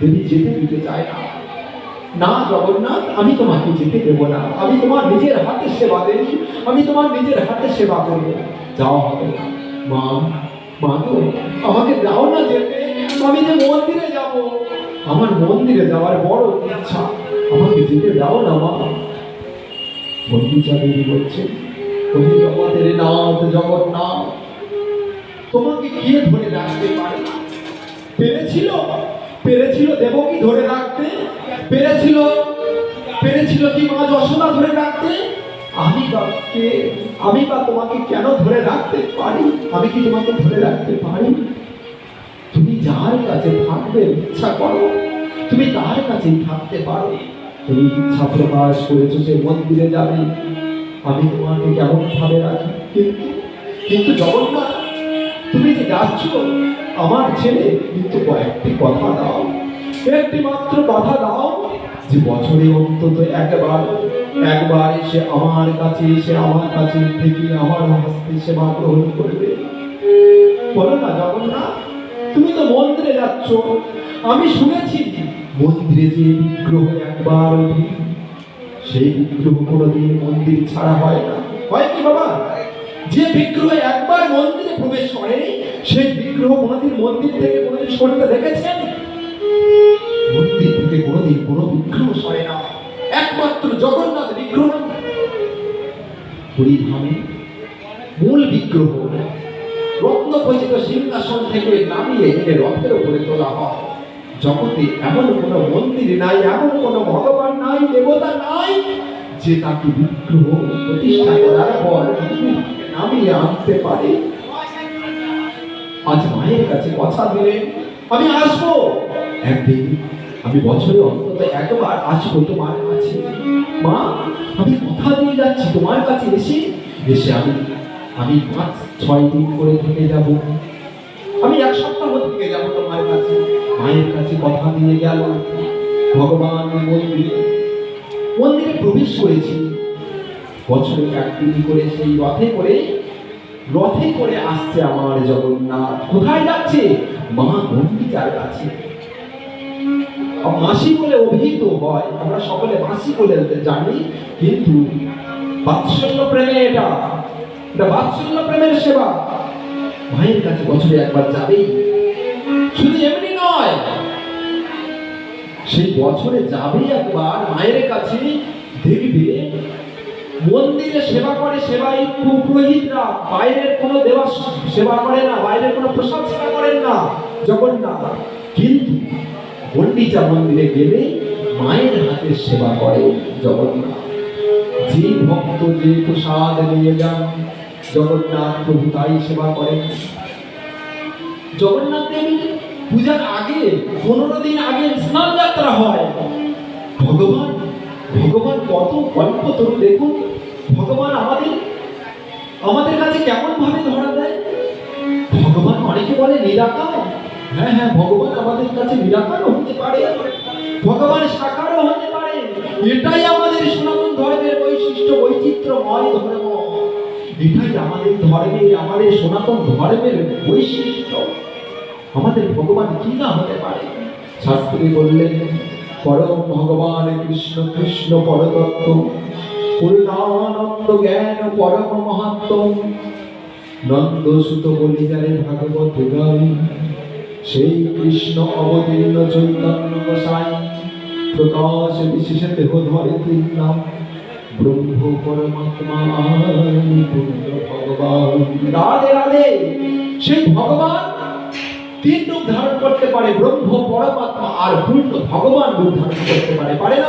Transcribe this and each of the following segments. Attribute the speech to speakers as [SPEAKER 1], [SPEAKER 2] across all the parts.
[SPEAKER 1] দেবী যেতে দিতে চায় না। না জগন্নাথ আমি তোমাকে যেতে দেব না। আমি তোমার নিজের হাতে সেবা দেই আমি তোমার নিজের হাতে সেবা করব। যাও হবে না। মা মা গো, আমাকে দাও না যেতে। আমি যে মন্দিরে যাব আমার মন্দিরে যাওয়ার বড় ইচ্ছা। আমাকে যেতে দাও না মা। বন্ধুচা দেবী বলছে ওই জগতের নাথ জগন্নাথ তোমাকে কে ধরে রাখতে পারে পেরেছিল? পেরেছিল দেবকী ধরে রাখতে? পেরেছিল পেরেছিল কি মা যশোদা ধরে রাখতে? আমি বা আমি বা তোমাকে কেন ধরে রাখতে পারি? আমি কি তোমাকে ধরে রাখতে পারি? তুমি যার কাছে থাকবে ইচ্ছা করো। তুমি তার কাছেই থাকতে পারো। তুমি ইচ্ছা প্রকাশ করেছ সে মন্দিরে যাবে। আমি তোমাকে কেমন ভাবে রাখি? কিন্তু কিন্তু জগন্নাথ তুমি যে যাচ্ছ, আমার ছেলে কিন্তু কয়েকটি কথা দাও। একটি মাত্র কথা দাও যে বছরে অন্তত একবার একবার এসে আমার কাছে এসে আমার কাছে থেকে আমার হস্তে সেবা গ্রহণ করবে। বলো না জগন্নাথ তুমি তো মন্দিরে যাচ্ছ। আমি শুনেছি মন্দিরে যে বিগ্রহ একবার সেই বিগ্রহ কোনোদিন মন্দির ছাড়া হয় না। হয় কি বাবা? যে বিগ্রহ একবার মন্দিরে প্রবেশ করে, সেই বিগ্রহ কোনোদিন মন্দির থেকে কোনোদিন সরতে দেখেছেন? মন্দির থেকে কোনোদিন কোনো বিগ্রহ সরে না। একমাত্র জগন্নাথ বিগ্রহ। পরিধামে মূল বিগ্রহ। রত্নখচিত সিংহাসন থেকে নামিয়ে এনে রথের উপরে তোলা হয়। জগতে এমন কোনো মন্দির নাই, এমন কোনো ভগবান নাই, দেবতা নাই, যে তাকে বিগ্রহ প্রতিষ্ঠা করার পর নামিয়ে আনতে পারে? আজ মায়ের কাছে কথা দিলেন আমি আসব। একদিন আমি বছরে অন্তত একবার আসব তোমার কাছে। মা, আমি কথা দিয়ে যাচ্ছি তোমার কাছে এসে। এসে আমি আমি পাঁচ, ছয় দিন করে থেকে যাব। আমি এক সপ্তাহ থেকে যাব তোমার কাছে। মায়ের কাছে কথা দিয়ে গেল। ভগবান মন্দিরে মন্দিরে প্রবেশ করেছি। বছরে একদিন করে সেই রথে করে রথে করে আসছে আমার জগন্নাথ। কোথায় যাচ্ছে? মা গম্ভীরার কাছে মাসি বলে অভিহিত হয়। আমরা সকলে মাসি বলে জানি, কিন্তু বাৎসল্য প্রেমে এটা। এটা বাৎসল্য প্রেমের সেবা। মায়ের কাছে বছরে একবার যাবেই। শুধু এমনি নয়, সেই বছরে যাবে একবার মায়ের কাছে দেখবে মন্দিরে সেবা করে সেবাই পুরোহিতরা বাইরের কোনো দেবা সেবা করে না, বাইরের কোনো প্রসাদ সেবা করেন না, জগন্নাথ। কিন্তু পণ্ডিচা মন্দিরে গেলে মায়ের হাতে সেবা করে জগন্নাথ। যে ভক্ত যে প্রসাদ নিয়ে যান, জগন্নাথ প্রভু তাই সেবা করেন। জগন্নাথ দেবী পূজার আগে, পনেরো দিন আগে স্নান যাত্রা হয়। ভগবান ভগবান কত কল্পতরু দেখুন ভগবান আমাদের আমাদের কাছে কেমন ভাবে ধরা দেয়? ভগবান অনেকে বলে নিরাকার। হ্যাঁ হ্যাঁ ভগবান আমাদের কাছে নিরাকারও হতে পারে। ভগবান সাকারও হতে পারে। এটাই আমাদের সনাতন ধর্মের বৈশিষ্ট্য, বৈচিত্র্যময় ধর্ম। এটাই আমাদের ধর্মের, আমাদের সনাতন ধর্মের বৈশিষ্ট্য। আমাদের ভগবান কি না হতে পারে? শাস্ত্রী বললেন, পরম ভগবান কৃষ্ণ কৃষ্ণ পরতত্ত্ব। পূর্ণানন্দ জ্ঞান পরম মহাত্ম। নন্দ সুত বলি যারে ভাগবত গাই সেই কৃষ্ণ অবতীর্ণ চৈতন্য গোসাই। প্রকাশ বিশেষে দেহ ধরে তিন ব্রহ্ম পরমাত্মা ভগবান। সেই ভগবান তিন রূপ ধারণ করতে পারে। ব্রহ্ম পরমাত্মা আর পূর্ণ ভগবান রূপ ধারণ করতে পারে। পারে না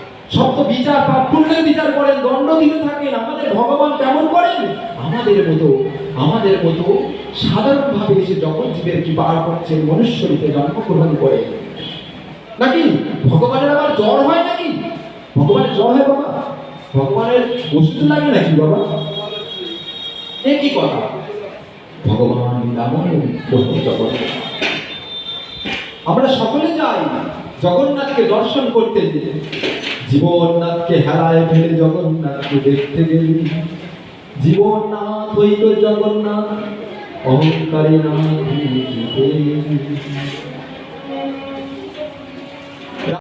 [SPEAKER 1] সপ্ত বিচার বা পুণ্যের বিচার করেন, দণ্ড দিতে থাকেন। আমাদের ভগবান কেমন করেন? আমাদের মতো আমাদের মতো সাধারণভাবে এসে জগৎ কি বার করছেন, মনুষ্য রূপে জন্মগ্রহণ করে। নাকি? ভগবানের আবার জ্বর হয় নাকি? ভগবানের জ্বর হয় বাবা। ভগবানের ওষুধ লাগে নাকি বাবা? এ কি কথা? ভগবান প্রভু জগন্নাথ আমরা সকলে যাই, জগন্নাথকে দর্শন করতে জীবননাথকে হারায় ফেলে জগন্নাথকে দেখতে গেলি। জীবননাথ হইল জগন্নাথ অহংকারী নাথ